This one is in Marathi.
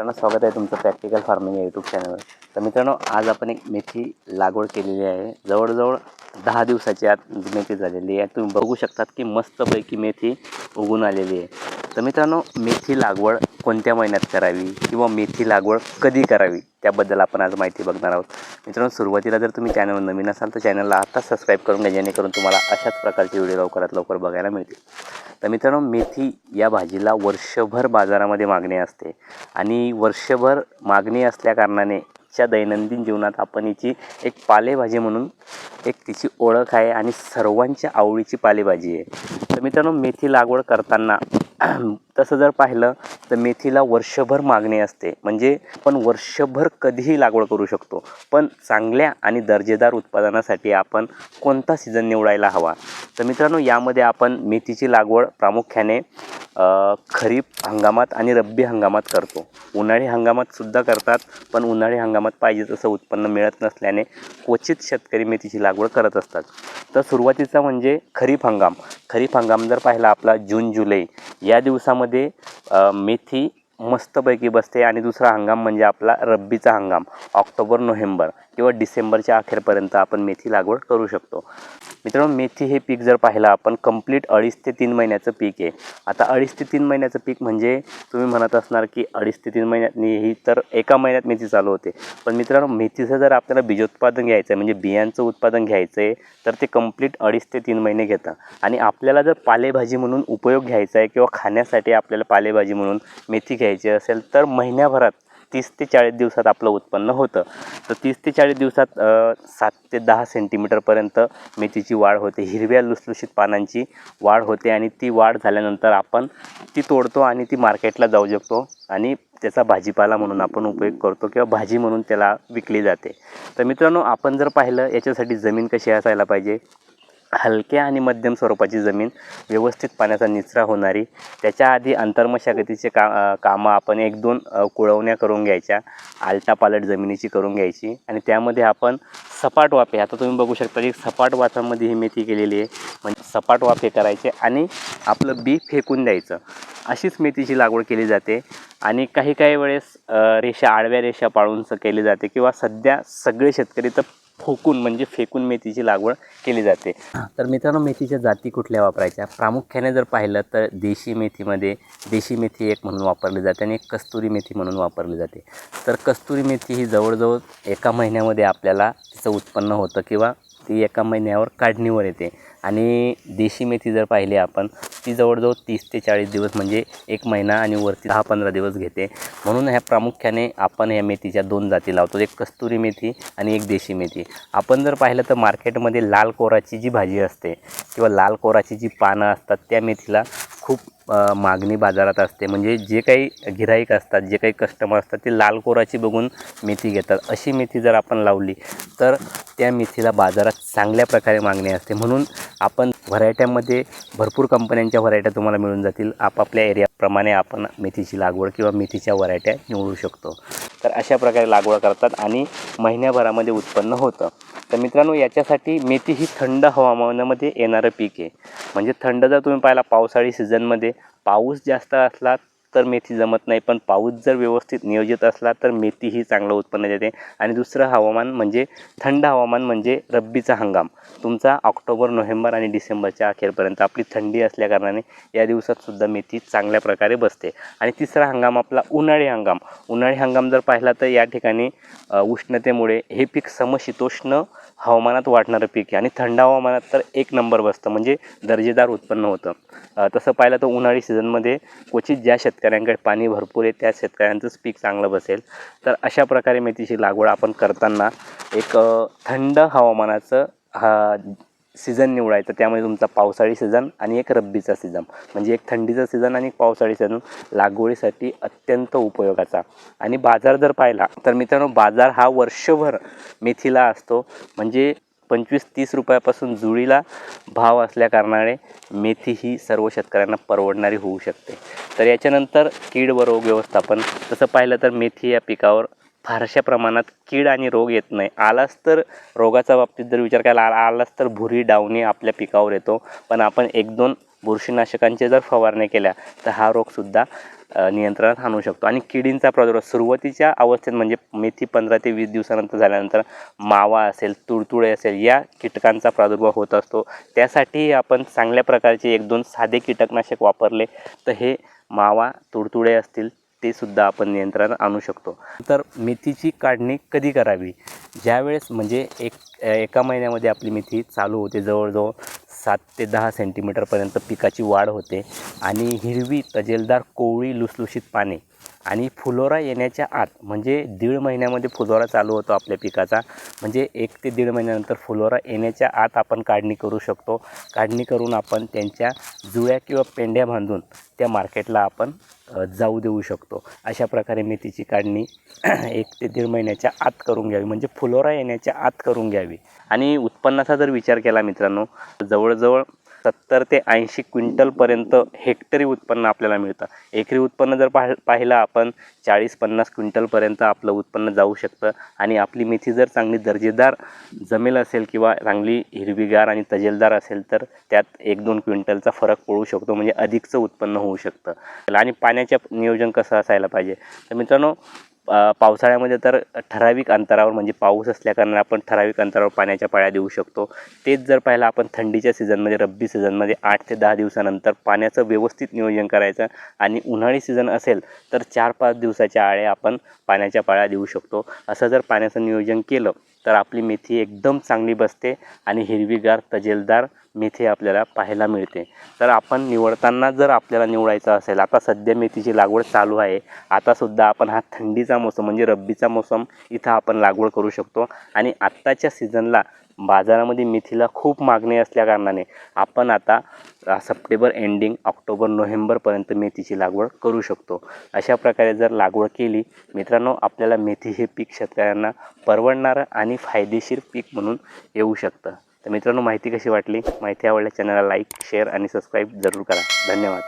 मित्रांनो स्वागत आहे तुमचं प्रॅक्टिकल फार्मिंग या यूट्यूब चॅनलवर तर मित्रांनो आज आपण एक मेथी लागवड केलेली आहे. जवळजवळ दहा दिवसाची आत मेथी झालेली आहे. तुम्ही बघू शकतात की मस्तपैकी मेथी उगून आलेली आहे. तर मित्रांनो मेथी लागवड कोणत्या महिन्यात करावी किंवा मेथी लागवड कधी करावी त्याबद्दल आपण आज माहिती बघणार आहोत. मित्रांनो सुरुवातीला जर तुम्ही चॅनलवर नवीन असाल तर चॅनलला आत्ताच सबस्क्राईब करून घ्या जेणेकरून तुम्हाला अशाच प्रकारचे व्हिडिओ लवकरात लवकर बघायला मिळतील. तर मित्रांनो मेथी या भाजीला वर्षभर बाजारामध्ये मागणी असते आणि वर्षभर मागणी असल्याकारणाने च्या दैनंदिन जीवनात आपण हिची एक पालेभाजी म्हणून एक तिची ओळख आहे आणि सर्वांच्या आवडीची पालेभाजी आहे. तर मित्रांनो मेथी लागवड करताना तसं जर पाहिलं तर मेथीला वर्षभर मागणी असते. म्हणजे आपण वर्षभर कधीही लागवड करू शकतो. पण चांगल्या आणि दर्जेदार उत्पादनासाठी आपण कोणता सीझन निवडायला हवा? तर मित्रांनो यामध्ये आपण मेथीची लागवड प्रामुख्याने खरीप हंगामात आणि रब्बी हंगामात करतो. उन्हाळी हंगामात सुद्धा करतात पण उन्हाळी हंगामात पाहिजे तसं उत्पन्न मिळत नसल्याने क्वचित शेतकरी मेथीची लागवड करत असतात. तर सुरुवातीचा म्हणजे खरीप हंगाम. खरीप हंगाम जर पाहिला आपला जून जुलै या दिवसामध्ये मेथी मस्तपैकी बसते आणि दुसरा हंगाम म्हणजे आपला रब्बीचा हंगाम. ऑक्टोबर नोव्हेंबर किंवा डिसेंबरच्या अखेरपर्यंत आपण मेथी लागवड करू शकतो. मित्रांनो मेथी हे पीक जर पाहिलं आपण कंप्लीट अडीच ते तीन महिन्याचं पीक आहे. आता अडीच ते तीन महिन्याचं पीक म्हणजे तुम्ही म्हणत असणार की अडीच ते तीन महिन्यात ही तर एका महिन्यात मेथी चालू होते. पण मित्रांनो मेथीचं जर आपल्याला बीजोत्पादन घ्यायचं आहे म्हणजे बियांचं उत्पादन घ्यायचं आहे तर ते कंप्लीट अडीच ते तीन महिने घेतं आणि आपल्याला जर पालेभाजी म्हणून उपयोग घ्यायचा आहे किंवा खाण्यासाठी आपल्याला पालेभाजी म्हणून मेथी घ्यायची असेल तर महिन्याभरात तीस ते चाळीस दिवसात आपलं उत्पन्न होतं. तर तीस ते चाळीस दिवसात सात ते दहा सेंटीमीटरपर्यंत मेथीची वाढ होते. हिरव्या लुसलुशीत पानांची वाढ होते आणि ती वाढ झाल्यानंतर आपण ती तोडतो आणि ती मार्केटला जाऊ शकतो आणि त्याचा भाजीपाला म्हणून आपण उपयोग करतो किंवा भाजी म्हणून त्याला विकली जाते. तर मित्रांनो आपण जर पाहिलं याच्यासाठी जमीन कशी असायला पाहिजे? हलक्या आणि मध्यम स्वरूपाची जमीन व्यवस्थित पाण्याचा निचरा होणारी त्याच्या आधी अंतर्मशागतीचे का कामं आपण एक दोन कुळवण्या करून घ्यायच्या आलटापालट जमिनीची करून घ्यायची आणि त्यामध्ये आपण सपाट वाफे आता तुम्ही बघू शकता की सपाट वाफामध्ये ही मेथी केलेली आहे म्हणजे सपाट वाफे करायचे आणि आपलं बी फेकून द्यायचं. अशीच मेथीची लागवड केली जाते आणि काही काही वेळेस रेषा आडव्या रेषा पाळून केली जाते किंवा सध्या सगळे शेतकरी तर फोकून म्हणजे फेकून मेथीची लागवड केली जाते. तर मित्रांनो मेथीच्या जाती कुठल्या वापरायच्या? प्रामुख्याने जर पाहिलं तर देशी मेथीमध्ये देशी मेथी एक म्हणून वापरली जाते आणि एक कस्तुरी मेथी म्हणून वापरली जाते. तर कस्तुरी मेथी ही जवळजवळ एका महिन्यामध्ये आपल्याला तिचं उत्पन्न होतं किंवा ती एका महिन्यावर काढणीवर येते. आणि देशी मेथी जर पाहिली आपण ती जवळजवळ तीस ते चाळीस दिवस म्हणजे एक महिना आणि वरती दहा पंधरा दिवस घेते. म्हणून ह्या प्रामुख्याने आपण ह्या मेथीच्या दोन जाती लावतो. एक कस्तुरी मेथी आणि एक देशी मेथी. आपण जर पाहिलं तर मार्केटमध्ये लाल कोराची जी भाजी असते किंवा लाल कोराची जी पानं असतात त्या मेथीला खूप मागणी बाजारात असते. म्हणजे जे काही गिराईक असतात जे काही कस्टमर असतात ते लाल कोराची बघून मेथी घेतात. अशी मेथी जर आपण लावली तर त्या मेथीला बाजारात चांगल्या प्रकारे मागणी असते. म्हणून आपण व्हरायट्यामध्ये भरपूर कंपन्यांच्या व्हरायट्या तुम्हाला मिळून जातील. आपापल्या प्रमाणे आपण मेथीची लागवड किंवा मेथीच्या व्हरायट्या निवडू शकतो. तर अशा प्रकारे लागवड करतात आणि महिन्याभरामध्ये उत्पन्न होतं. तर मित्रांनो याच्यासाठी मेथी ही थंड हवामानामध्ये येणारं पीक आहे. म्हणजे थंड जर तुम्ही पाहिला पावसाळी सीझनमध्ये पाऊस जास्त असला तर मेथी जमत नाही. पण पाऊस जर व्यवस्थित नियोजित असला तर मेथी ही चांगलं उत्पन्न देते. आणि दुसरं हवामान म्हणजे थंड हवामान म्हणजे रब्बीचा हंगाम. तुमचा ऑक्टोबर नोव्हेंबर आणि डिसेंबरच्या अखेरपर्यंत आपली थंडी असल्याकारणाने या दिवसातसुद्धा मेथी चांगल्या प्रकारे बसते. आणि तिसरा हंगाम आपला उन्हाळी हंगाम. उन्हाळी हंगाम जर पाहिला तर या ठिकाणी उष्णतेमुळे हे पीक समशीतोष्ण हवामानात वाढणारं पीक आहे. आणि थंड हवामानात तर एक नंबर बसतं. म्हणजे दर्जेदार उत्पन्न होतं. तसं पाहिलं तर उन्हाळी सीझनमध्ये क्वचित ज्या शेतकऱ्यांकडे पाणी भरपूर आहे त्या शेतकऱ्यांचंच पीक चांगलं बसेल. तर अशा प्रकारे मेथीची लागवड आपण करताना एक थंड हवामानाचं हा सीझन निवडायचं. त्यामध्ये तुमचा पावसाळी सीझन आणि एक रब्बीचा सीझन. म्हणजे एक थंडीचा सीझन आणि एक पावसाळी सीझन लागवडीसाठी अत्यंत उपयोगाचा. आणि बाजार जर पाहिला तर मित्रांनो बाजार हा वर्षभर मेथीला असतो. म्हणजे पंचवीस तीस रुपयापासून जुळीला भाव असल्याकारणाने मेथी ही सर्व शेतकऱ्यांना परवडणारी होऊ शकते. तर याच्यानंतर कीड व रोग व्यवस्थापन. तसं पाहिलं तर मेथी या पिकावर फारशा प्रमाणात कीड आणि रोग येत नाही. आलाच तर रोगाचा बाबतीत जर विचार करायला आला आलाच तर भुरी डावणी आपल्या पिकावर येतो. पण आपण एक दोन बुरशीनाशकांचे जर फवारणी केल्या तर हा रोगसुद्धा नियंत्रणात आणू शकतो. आणि किडींचा प्रादुर्भाव सुरुवातीच्या अवस्थेत म्हणजे मेथी पंधरा ते वीस दिवसानंतर झाल्यानंतर मावा असेल तुडतुडे असेल या कीटकांचा प्रादुर्भाव होत असतो. त्यासाठी आपण चांगल्या प्रकारचे एक दोन साधे कीटकनाशक वापरले तर हे मावा तुडतुडे असतील ते सुद्धा आपण नियंत्रणात आणू शकतो. तर मेथीची काढणी कधी करावी? ज्यावेळेस म्हणजे एक एका महिन्यामध्ये आपली मेथी चालू होते जवळजवळ सात ते दहा सेंटीमीटरपर्यंत पिकाची वाढ होते. आणि हिरवी तजेलदार कोवळी लुसलुशीत पाने आणि फुलोरा येण्याच्या आत म्हणजे दीड महिन्यामध्ये फुलोरा चालू होतो आपल्या पिकाचा. म्हणजे एक ते दीड महिन्यानंतर फुलोरा येण्याच्या आत आपण काढणी करू शकतो. काढणी करून आपण त्यांच्या जुळ्या किंवा पेंड्या बांधून त्या मार्केटला आपण जाऊ देऊ शकतो. अशा प्रकारे मेथीची काढणी एक ते दीड महिन्याच्या आत करून घ्यावी. म्हणजे फुलोरा येण्याच्या आत करून घ्यावी. आणि उत्पन्नाचा जर विचार केला मित्रांनो जवळजवळ सत्तर ते ऐंशी क्विंटलपर्यंत हेक्टरी उत्पन्न आपल्याला मिळतं. एकरी उत्पन्न जर पाह पाहिलं आपण चाळीस पन्नास क्विंटलपर्यंत आपलं उत्पन्न जाऊ शकतं. आणि आपली मेथी जर चांगली दर्जेदार जमेल असेल किंवा चांगली हिरवीगार आणि तजेलदार असेल तर त्यात एक दोन क्विंटलचा फरक पडू शकतो म्हणजे अधिकचं उत्पन्न होऊ शकतं. आणि पाण्याचं नियोजन कसं असायला पाहिजे? तर मित्रांनो पावसाळ्यामध्ये तर ठराविक अंतरावर म्हणजे पाऊस असल्याकारणाने आपण ठराविक अंतरावर पाण्याच्या पाळ्या देऊ शकतो. तेच जर पाहिलं आपण थंडीच्या सीझनमध्ये रब्बी सीझनमध्ये आठ ते दहा दिवसानंतर पाण्याचं व्यवस्थित नियोजन करायचं आणि उन्हाळी सीझन असेल तर चार पाच दिवसाच्या आळे आपण पाण्याच्या पाळ्या देऊ शकतो. असं जर पाण्याचं नियोजन केलं तर आपली मेथी एकदम चांगली बसते आणि हिरवीगार तजेलदार मेथी आपल्याला पाहायला मिळते. तर आपण निवडताना जर आपल्याला निवडायचं असेल आता सध्या मेथीची लागवड चालू आहे. आतासुद्धा आपण हा थंडीचा मोसम म्हणजे रब्बीचा मोसम इथं आपण लागवड करू शकतो. आणि आत्ताच्या सीझनला बाजारामध्ये मेथीला खूप मागणी असल्याकारणाने आपण आता सप्टेंबर एंडिंग ऑक्टोबर नोव्हेंबरपर्यंत मेथीची लागवड करू शकतो. अशा प्रकारे जर लागवड केली मित्रांनो आपल्याला मेथी हे पीक शेतकऱ्यांना परवडणारं आणि फायदेशीर पीक म्हणून येऊ शकतं. तर मित्रांनो माहिती कशी वाटली? माहिती आवडल्या चॅनलला लाईक शेअर आणि सबस्क्राईब जरूर करा. धन्यवाद.